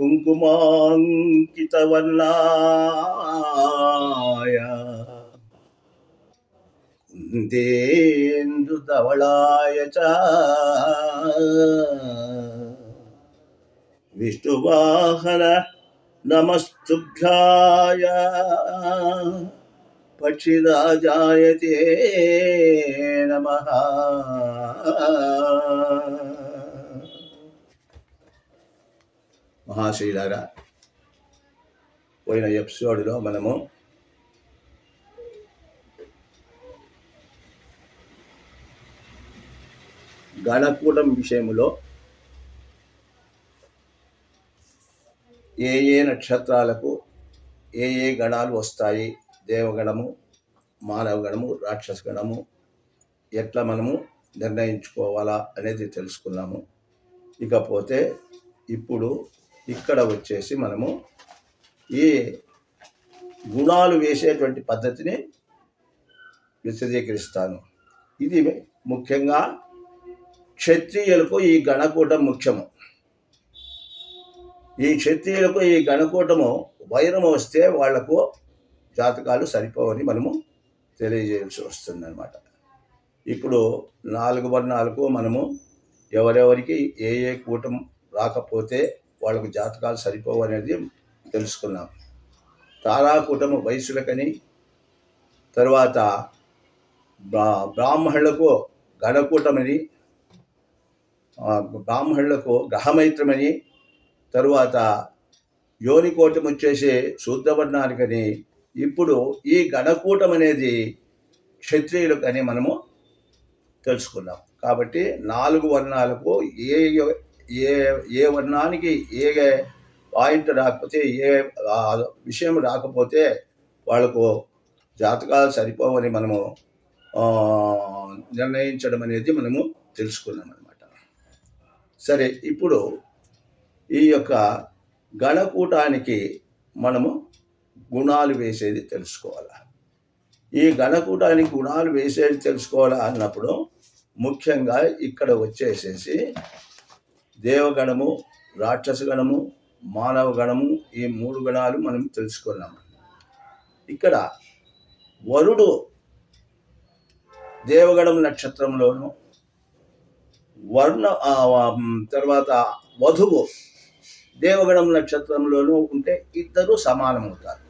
కుంకుమాంకితవర్ణాయ కుందేందు ధవళాయ చ. విష్ణువాహన నమస్తుభ్యాయ. పక్షిరాజాయ తే నమ. మహాశైలారా పోయిన ఎపిసోడ్లో మనము గణకూటం విషయంలో ఏ ఏ నక్షత్రాలకు ఏ ఏ గణాలు వస్తాయి? దేవగణము మానవ గణము రాక్షస గణము ఎట్లా మనము నిర్ణయించుకోవాలా అనేది తెలుసుకున్నాము. ఇకపోతే ఇప్పుడు ఇక్కడ వచ్చేసి మనము ఈ గుణాలు వేసేటువంటి పద్ధతిని విశదీకరిస్తాను. ఇది ముఖ్యంగా క్షత్రియులకు ఈ గణకూటం ముఖ్యము. ఈ క్షత్రియులకు ఈ గణకూటము వైరం వస్తే వాళ్ళకు జాతకాలు సరిపోవని మనము తెలియజేయాల్సి వస్తుంది అనమాట ఇప్పుడు నాలుగు వర్ణాలకు మనము ఎవరెవరికి ఏ ఏ కూటం రాకపోతే వాళ్ళకు జాతకాలు సరిపోవు అనేది తెలుసుకున్నాం. తారాకూటము వయసులకని తర్వాత బ్రా బ్రాహ్మణులకు గణకూటమని బ్రాహ్మణులకు గ్రహమైత్రమని తరువాత యోనికూటం వచ్చేసి శూద్రవర్ణానికని ఇప్పుడు ఈ గణకూటం అనేది క్షత్రియులకని మనము తెలుసుకున్నాం. కాబట్టి నాలుగు వర్ణాలకు ఏ ఏ ఏ వర్ణానికి ఏ పాయింట్ రాకపోతే ఏ విషయం రాకపోతే వాళ్ళకు జాతకాలు సరిపోవని మనము నిర్ణయించడం అనేది మనము తెలుసుకున్నాం అనమాట సరే ఇప్పుడు ఈ యొక్క గణకూటానికి మనము గుణాలు వేసేది తెలుసుకోవాలి? ఈ గణకూటానికి గుణాలు వేసేది తెలుసుకోవాలా అన్నప్పుడు ముఖ్యంగా ఇక్కడ వచ్చేసేసి దేవగణము రాక్షసగణము మానవ గణము ఈ మూడు గణాలు మనం తెలుసుకున్నాము ఇక్కడ వరుడు దేవగణం నక్షత్రంలోను వర్ణ తర్వాత వధువు దేవగణం నక్షత్రంలోనూ ఉంటే ఇద్దరు సమానమవుతారు.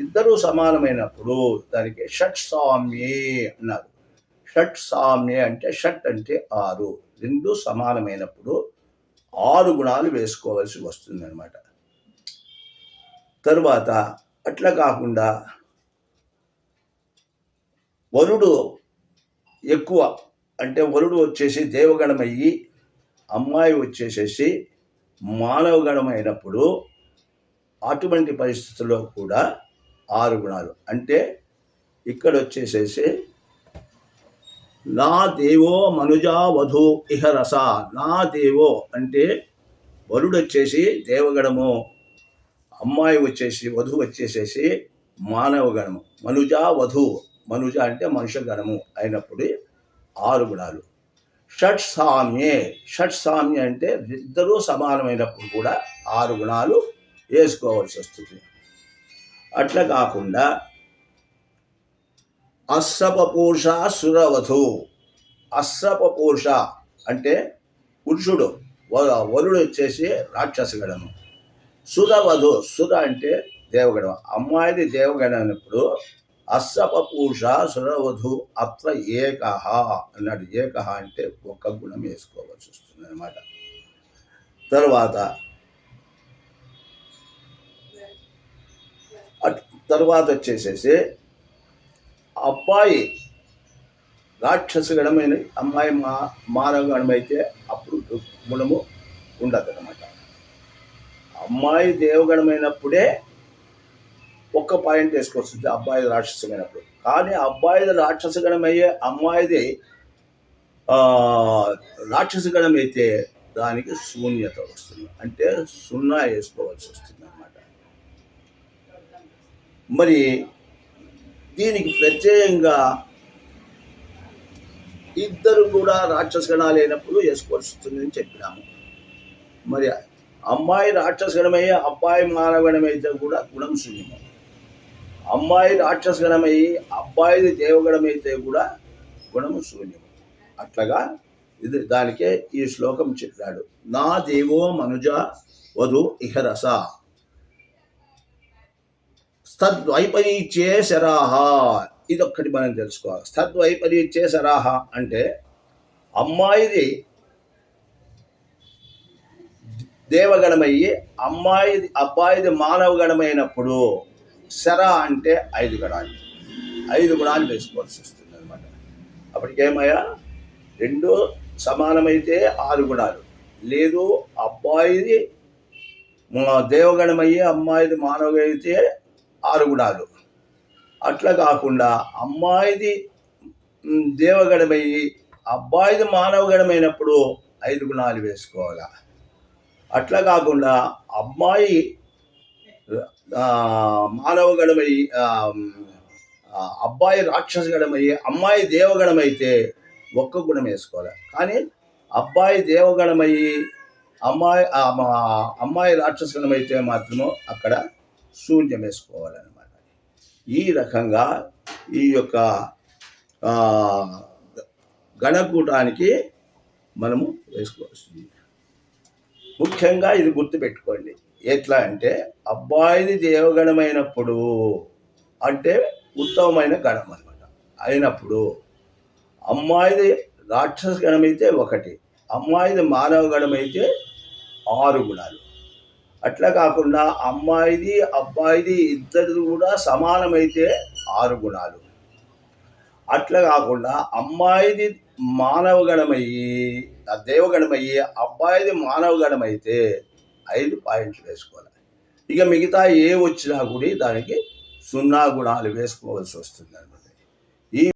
ఇద్దరు సమానమైనప్పుడు దానికి షట్ సామ్యే అన్నారు. షట్ సామ్యే అంటే షట్ అంటే ఆరు. రెండు సమానమైనప్పుడు ఆరు గుణాలు వేసుకోవాల్సి వస్తుంది అనమాట తరువాత అట్లా కాకుండా వరుడు ఎక్కువ అంటే వరుడు వచ్చేసి దేవగణమయ్యి అమ్మాయి వచ్చేసేసి మానవగణమైనప్పుడు అయినప్పుడు అటువంటి పరిస్థితుల్లో కూడా ఆరు గుణాలు. అంటే ఇక్కడ వచ్చేసేసి నా దేవో మనుజా వధు ఇహ రస. నా దేవో అంటే వరుడు వచ్చేసి దేవగణము అమ్మాయి వచ్చేసి వధువు వచ్చేసేసి మానవగణము మనుజ వధు మనుజ అంటే మనుష్య గణము అయినప్పుడు ఆరు గుణాలు. షట్ సామ్యే షట్ సామ్య అంటే ఇద్దరూ సమానమైనప్పుడు కూడా ఆరు గుణాలు వేసుకోవాల్సి వస్తుంది. అట్లా కాకుండా అశ్రపపూష సురవధు. అశ్రపపూష అంటే పురుషుడు వ- వరుడు వచ్చేసి రాక్షసగడను సురవధు సుర అంటే దేవగణం. అమ్మాయిది దేవగణం అన్నప్పుడు అశ్రపపూష సురవధు అత్ర ఏకహ అన్నాడు. ఏకహ అంటే ఒక గుణం వేసుకోవాల్సి వస్తుంది అనమాట తర్వాత అట్- తర్వాత వచ్చేసేసి అబ్బాయి రాక్షస గణమైన అమ్మాయి మా మానవ గణమైతే అప్పుడు గుణము ఉండదు అనమాట అమ్మాయి దేవగణమైనప్పుడే ఒక్క పాయింట్ వేసుకొస్తుంది అబ్బాయి రాక్షసమైనప్పుడు కానీ అబ్బాయిది రాక్షసగణమయ్యే అమ్మాయిది రాక్షసగణం అయితే దానికి శూన్యత వస్తుంది. అంటే సున్నా వేసుకోవాల్సి వస్తుంది అన్నమాట మరి దీనికి ప్రత్యేకంగా ఇద్దరు కూడా రాక్షస గణాలైనప్పుడు అయినప్పుడు వేసుకోవాల్సి వస్తుందని చెప్పినాము. మరి అమ్మాయి రాక్షసగణమయ్యి అబ్బాయి మానవగణమైతే కూడా గుణం శూన్యము. అమ్మాయి రాక్షసగణమయ్యి అబ్బాయిది దేవగణమైతే కూడా గుణము శూన్యము. అట్లాగా ఇది దానికే ఈ శ్లోకం చెప్పాడు. నా దేవో మనుజ వధు ఇహరస. స్తద్వైపరీత్యే శరాహ ఇదొక్కటి మనం తెలుసుకోవాలి. స్తద్వైపరీత్యే శరాహ అంటే అమ్మాయిది దేవగణమయ్యి అమ్మాయిది అబ్బాయిది మానవగణమైనప్పుడు శర అంటే ఐదు గణాలు. ఐదు గుణాలు వేసుకోవాల్సి వస్తుంది అనమాట అప్పటికేమయ్యా? రెండు సమానమైతే ఆరు గుణాలు. లేదు అబ్బాయిది దేవగణమయ్యి అమ్మాయిది మానవ ఆరుగుడాలు ఆరు గుణాలు. అట్లా కాకుండా అమ్మాయిది మ్, దేవగణమయ్యి అబ్బాయిది మానవగణమైనప్పుడు ఐదు గుణాలు వేసుకోవాలి? అట్లా కాకుండా అమ్మాయి మానవగణమై అబ్బాయి రాక్షస గణమయ్యి అమ్మాయి దేవగణమైతే ఒక్క గుణం వేసుకోవాలి? కానీ అబ్బాయి దేవగణమయ్యి అమ్మాయి అమ్మాయి రాక్షస గణమైతే మాత్రము అక్కడ శూన్యం వేసుకోవాలన్నమాట. ఈ రకంగా ఈ యొక్క గణకూటానికి మనము వేసుకోవాల్సింది. ముఖ్యంగా ఇది గుర్తుపెట్టుకోండి. ఎట్లా అంటే అబ్బాయిది దేవగణమైనప్పుడు అంటే ఉత్తమమైన గణం అనమాట అయినప్పుడు అమ్మాయిది రాక్షస గణమైతే ఒకటి అమ్మాయిది మానవ గణమైతే ఆరు గుణాలు. అట్లా కాకుండా అమ్మాయిది అబ్బాయిది ఇద్దరిది కూడా సమానమైతే ఆరు గుణాలు. అట్లా కాకుండా అమ్మాయిది మానవగణమయ్యి ఆ దేవగణమయ్యి అబ్బాయిది మానవగణమైతే ఐదు పాయింట్లు వేసుకోవాలి. ఇక మిగతా ఏ వచ్చినా కూడా దానికి సున్నా గుణాలు వేసుకోవాల్సి వస్తుందండి